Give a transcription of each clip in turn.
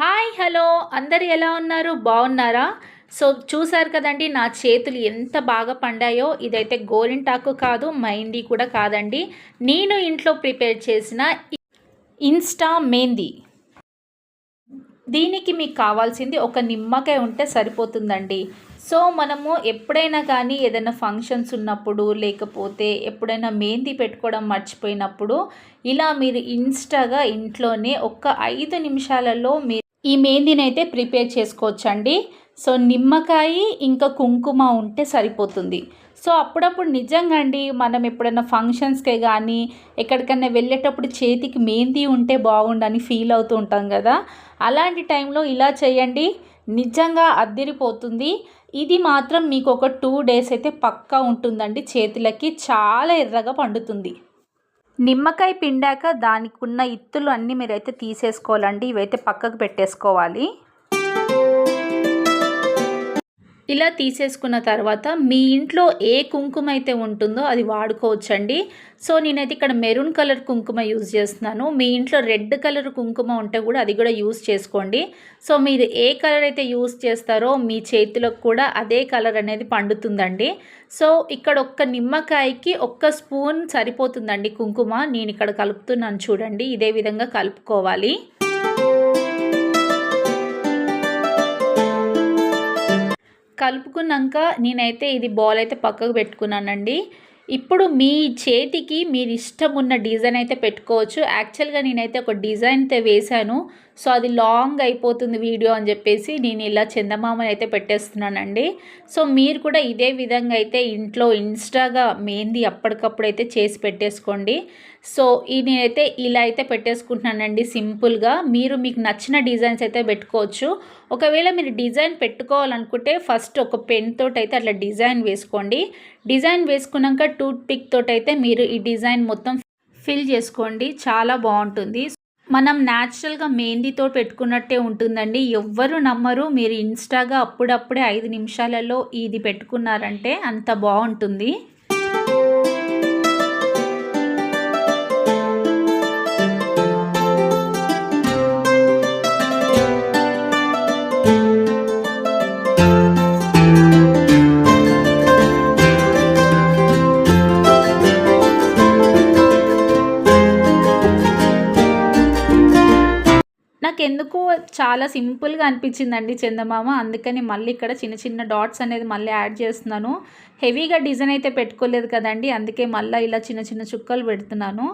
Hi hello. అందరు ఎలా ఉన్నారు? బాగున్నారా? సో చూసారు కదండి నా చేతులు ఎంత బాగా పండాయో. ఇదైతే గోరింటాకు కాదు మైందీ కూడా కాదండి. నేను ఇంట్లో ప్రిపేర్ చేసిన ఇన్స్టా మెహందీ. దీనికి మీకు కావాల్సింది ఒక నిమ్మకాయ ఉంటే సరిపోతుందండి. సో మనము ఎప్పుడైనా కానీ ఏదైనా ఫంక్షన్స్ ఉన్నప్పుడు లేకపోతే ఎప్పుడైనా మెహందీ పెట్టుకోవడం మర్చిపోయినప్పుడు ఇలా మీరు ఇన్స్టాగా ఇంట్లోనే ఒక్క ఐదు నిమిషాలలో మీరు ఈ మెహందీని అయితే ప్రిపేర్ చేసుకోవచ్చండి. సో నిమ్మకాయ ఇంకా కుంకుమ ఉంటే సరిపోతుంది. సో అప్పుడప్పుడు నిజంగా అండి మనం ఎప్పుడైనా ఫంక్షన్స్కే కానీ ఎక్కడికైనా వెళ్ళేటప్పుడు చేతికి మెహందీ ఉంటే బాగుండని ఫీల్ అవుతూ ఉంటాం కదా. అలాంటి టైంలో ఇలా చేయండి. నిజంగా అద్దిరిపోతుంది. ఇది మాత్రం మీకు ఒక టూ డేస్ అయితే పక్కా ఉంటుందండి. చేతులకి చాలా ఎర్రగా పండుతుంది. నిమ్మకాయ పిండాక దానికి ఉన్న ఇత్తులు అన్నీ మీరైతే తీసేసుకోవాలండి ఇవైతే పక్కకు పెట్టేసుకోవాలి. ఇలా తీసేసుకున్న తర్వాత మీ ఇంట్లో ఏ కుంకుమ అయితే ఉంటుందో అది వాడుకోవచ్చండి. సో నేనైతే ఇక్కడ మెరూన్ కలర్ కుంకుమ యూజ్ చేస్తున్నాను. మీ ఇంట్లో రెడ్ కలర్ కుంకుమ ఉంటే కూడా అది కూడా యూజ్ చేసుకోండి. సో మీరు ఏ కలర్ అయితే యూజ్ చేస్తారో మీ చేతిలోకి కూడా అదే కలర్ అనేది పండుతుందండి. సో ఇక్కడ ఒక్క నిమ్మకాయకి ఒక్క స్పూన్ సరిపోతుందండి కుంకుమ. నేను ఇక్కడ కలుపుతున్నాను చూడండి. ఇదే విధంగా కలుపుకోవాలి. కలుపుకున్నాక నేనైతే ఇది బాల్ అయితే పక్కకు పెట్టుకున్నానండి. ఇప్పుడు మీ చేతికి మీరు ఇష్టం ఉన్న డిజైన్ అయితే పెట్టుకోవచ్చు. యాక్చువల్గా నేనైతే ఒక డిజైన్ అయితే వేశాను. సో అది లాంగ్ అయిపోతుంది వీడియో అని చెప్పేసి నేను ఇలా చందమామని అయితే పెట్టేస్తున్నానండి. సో మీరు కూడా ఇదే విధంగా అయితే ఇంట్లో ఇన్స్టాగా మెహందీ అప్పటికప్పుడు అయితే చేసి పెట్టేసుకోండి. సో ఈ నేనైతే ఇలా అయితే పెట్టేసుకుంటున్నానండి సింపుల్గా. మీరు మీకు నచ్చిన డిజైన్స్ అయితే పెట్టుకోవచ్చు. ఒకవేళ మీరు డిజైన్ పెట్టుకోవాలనుకుంటే ఫస్ట్ ఒక పెన్ తోటి అయితే అట్లా డిజైన్ వేసుకోండి. డిజైన్ వేసుకున్నాక టూత్ పిక్ తోటైతే అయితే మీరు ఈ డిజైన్ మొత్తం ఫిల్ చేసుకోండి. చాలా బాగుంటుంది. మనం న్యాచురల్గా మెహందీతో పెట్టుకున్నట్టే ఉంటుందండి. ఎవ్వరు నమ్మరు. మీరు ఇన్స్టాగా అప్పుడప్పుడే ఐదు నిమిషాలలో ఇది పెట్టుకున్నారంటే అంత బాగుంటుంది. నాకు చాలా సింపుల్గా అనిపించిందండి చందమామ. అందుకని మళ్ళీ ఇక్కడ చిన్న చిన్న డాట్స్ అనేది మళ్ళీ యాడ్ చేస్తున్నాను. హెవీగా డిజైన్ అయితే పెట్టుకోలేదు కదండి. అందుకే మళ్ళీ ఇలా చిన్న చిన్న చుక్కలు పెడుతున్నాను.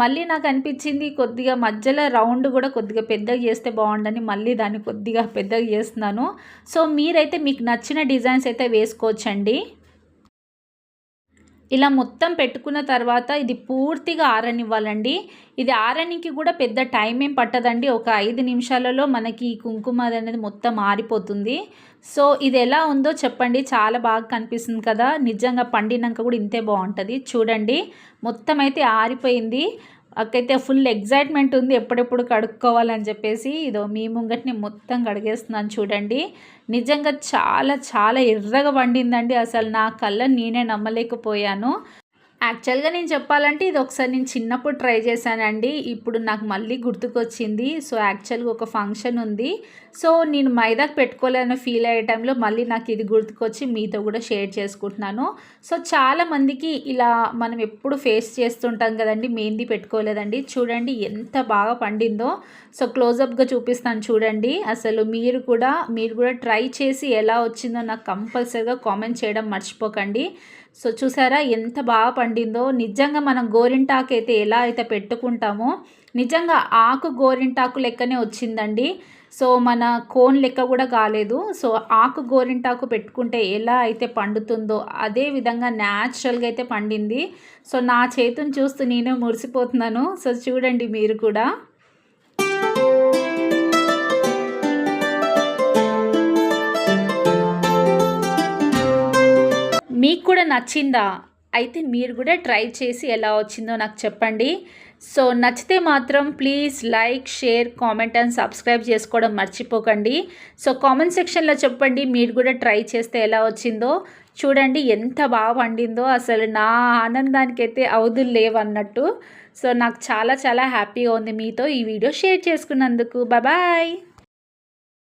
మళ్ళీ నాకు అనిపించింది కొద్దిగా మధ్యలో రౌండ్ కూడా కొద్దిగా పెద్దగా చేస్తే బాగుండని మళ్ళీ దాన్ని కొద్దిగా పెద్దగా చేస్తున్నాను. సో మీరైతే మీకు నచ్చిన డిజైన్స్ అయితే వేసుకోవచ్చండి. ఇలా మొత్తం పెట్టుకున్న తర్వాత ఇది పూర్తిగా ఆరనివ్వాలండి. ఇది ఆరనికి కూడా పెద్ద టైం ఏం పట్టదండి. ఒక ఐదు నిమిషాలలో మనకి కుంకుమ అనేది మొత్తం ఆరిపోతుంది. సో ఇది ఎలా ఉందో చెప్పండి. చాలా బాగా కనిపిస్తుంది కదా. నిజంగా పండినాక కూడా ఇంతే బాగుంటుంది. చూడండి. మొత్తం అయితే ఆరిపోయింది. అక్కైతే ఫుల్ ఎగ్జైట్మెంట్ ఉంది ఎప్పుడెప్పుడు కడుక్కోవాలని చెప్పేసి. ఇదో మీ ముంగటిని మొత్తం కడిగేస్తున్నాను చూడండి. నిజంగా చాలా చాలా ఎర్రగా వండిందండి అసలు నా కళ్ళ నేనే నమ్మలేకపోయాను. యాక్చువల్గా నేను చెప్పాలంటే ఇది ఒకసారి నేను చిన్నప్పుడు ట్రై చేశానండి. ఇప్పుడు నాకు మళ్ళీ గుర్తుకొచ్చింది. సో యాక్చువల్గా ఒక ఫంక్షన్ ఉంది. సో నేను మైదాకు పెట్టుకోలేదని ఫీల్ అయ్యే టైంలో మళ్ళీ నాకు ఇది గుర్తుకొచ్చి మీతో కూడా షేర్ చేసుకుంటున్నాను. సో చాలామందికి ఇలా మనం ఎప్పుడు ఫేస్ చేస్తుంటాం కదండి మెహందీ పెట్టుకోలేదండి. చూడండి ఎంత బాగా పండిందో. సో క్లోజప్గా చూపిస్తాను చూడండి. అసలు మీరు కూడా మీరు కూడా ట్రై చేసి ఎలా వచ్చిందో నాకు కంపల్సరీగా కామెంట్ చేయడం మర్చిపోకండి. సో చూసారా ఎంత బాగా పండిందో నిజంగా మనం గోరింటాకు అయితే ఎలా అయితే పెట్టుకుంటామో నిజంగా ఆకు గోరింటాకు లెక్కనే వచ్చిందండి. సో మన కోన్ లెక్క కూడా కాలేదు. సో ఆకు గోరింటాకు పెట్టుకుంటే ఎలా అయితే పండుతుందో అదే విధంగా న్యాచురల్గా అయితే పండింది. సో నా చేతిని చూస్తూ నేనే మురిసిపోతున్నాను. సో చూడండి మీరు కూడా. మీకు కూడా నచ్చిందా? అయితే మీరు కూడా ట్రై చేసి ఎలా వచ్చిందో నాకు చెప్పండి. సో నచ్చితే మాత్రం please like share comment and subscribe చేసుకోవడం మర్చిపోకండి. సో కామెంట్ సెక్షన్లో చెప్పండి మీరు కూడా ట్రై చేస్తే ఎలా వచ్చిందో. చూడండి ఎంత బాగా పండిందో. అసలు నా ఆనందానికైతే అవధులు లేవన్నట్టు. సో నాకు చాలా చాలా హ్యాపీగా ఉంది మీతో ఈ వీడియో షేర్ చేసుకున్నందుకు. బాయ్